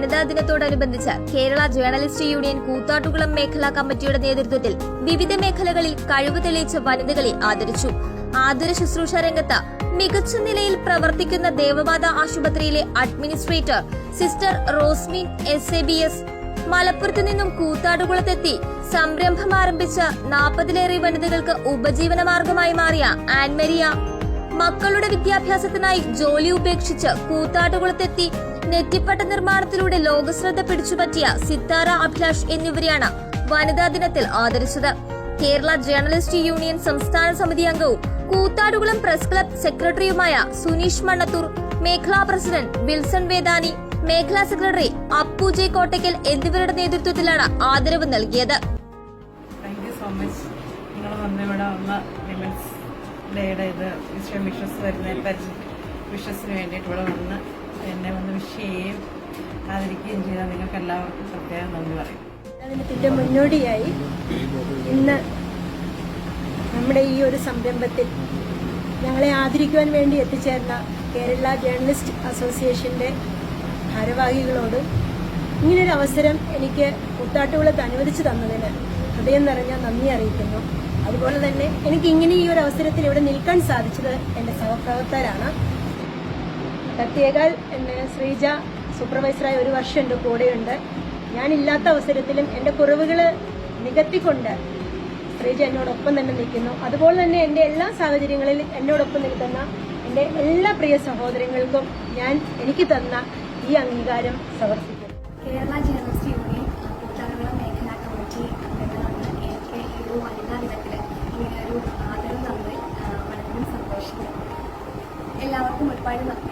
ദിനത്തോടനുബന്ധിച്ച് Kerala journalist union Koothattukulam മേഖലാ കമ്മിറ്റിയുടെ നേതൃത്വത്തിൽ വിവിധ മേഖലകളിൽ കഴിവ് തെളിയിച്ച വനിതകളെ ആദരിച്ചു. ആദര ശുശ്രൂഷ രംഗത്ത് മികച്ച നിലയിൽ പ്രവർത്തിക്കുന്ന ദേവമാത ആശുപത്രിയിലെ administrator sister Rosmin S A B S മലപ്പുറത്ത് നിന്നും കൂത്താടുകുളത്തെത്തി സംരംഭം ആരംഭിച്ച നാൽപ്പതിലേറെ വനിതകൾക്ക് ഉപജീവന മാർഗമായി മാറിയ ആൻമരിയ മക്കളുടെ വിദ്യാഭ്യാസത്തിനായി ജോലി ഉപേക്ഷിച്ച് കൂത്താട്ടുകുളത്തെത്തി നെറ്റിപ്പട്ട നിർമ്മാണത്തിലൂടെ ലോകശ്രദ്ധ പിടിച്ചുപറ്റിയ സിത്താര അഭിലാഷ് എന്നിവരെയാണ് വനിതാ ദിനത്തിൽ ആദരിച്ചത്. കേരള ജേർണലിസ്റ്റ് യൂണിയൻ സംസ്ഥാന സമിതി അംഗവും കൂത്താടുകുളം പ്രസ് ക്ലബ് സെക്രട്ടറിയുമായ സുനീഷ് മണ്ണത്തൂർ മേഖലാ പ്രസിഡന്റ് വിൽസൺ വേദാനി മേഖലാ സെക്രട്ടറി അപ്പു ജെ കോട്ടയ്ക്കൽ എന്നിവരുടെ നേതൃത്വത്തിലാണ് ആദരവ് നൽകിയത്. വിഷസ് വരുന്ന വിഷസിന് വേണ്ടിയിട്ട് ഇവിടെ വന്ന് എന്നെ ഒന്ന് വിഷ് ചെയ്യുകയും ആദരിക്കുകയും ചെയ്താൽ നിങ്ങൾക്ക് എല്ലാവർക്കും പ്രത്യേകം നന്ദി പറയും. അതിനത്തിന്റെ മുന്നോടിയായി ഇന്ന് നമ്മുടെ ഈ ഒരു സംരംഭത്തിൽ ഞങ്ങളെ ആദരിക്കുവാൻ വേണ്ടി എത്തിച്ചേർന്ന കേരള ജേർണലിസ്റ്റ് അസോസിയേഷന്റെ ഭാരവാഹികളോട് ഇങ്ങനൊരു അവസരം എനിക്ക് കൂത്താട്ടുകുളത്ത് അനുവദിച്ചു തന്നതിന് ഹൃദയം നിറഞ്ഞ നന്ദി അറിയിക്കുന്നു. അതുപോലെ തന്നെ എനിക്ക് ഇങ്ങനെ ഈ ഒരു അവസരത്തിൽ ഇവിടെ നിൽക്കാൻ സാധിച്ചത് എന്റെ സഹപ്രവർത്തകരാണ്. പ്രത്യേകാൽ എന്നെ ശ്രീജ സൂപ്പർവൈസറായ ഒരു വർഷം എന്റെ കൂടെയുണ്ട്. ഞാനില്ലാത്ത അവസരത്തിലും എന്റെ കുറവുകൾ നികത്തിക്കൊണ്ട് ശ്രീജ എന്നോടൊപ്പം തന്നെ നിൽക്കുന്നു. അതുപോലെ തന്നെ എന്റെ എല്ലാ സാഹചര്യങ്ങളിലും എന്നോടൊപ്പം നിൽക്കുന്ന എന്റെ എല്ലാ പ്രിയ സഹോദരങ്ങൾക്കും ഞാൻ എനിക്ക് തന്ന ഈ അംഗീകാരം സമർപ്പിക്കുന്നു. കേരള ജേർണലിസ്റ്റ് യൂണിയൻ കുറ്റാറുകുളം മേഖലാ കമ്മിറ്റി എനിക്ക് ഒരു വനിതാ ദിനത്തിൽ ഇങ്ങനെ ഒരു സന്തോഷിക്കുന്നു. എല്ലാവർക്കും ഒരുപാട് നന്ദി.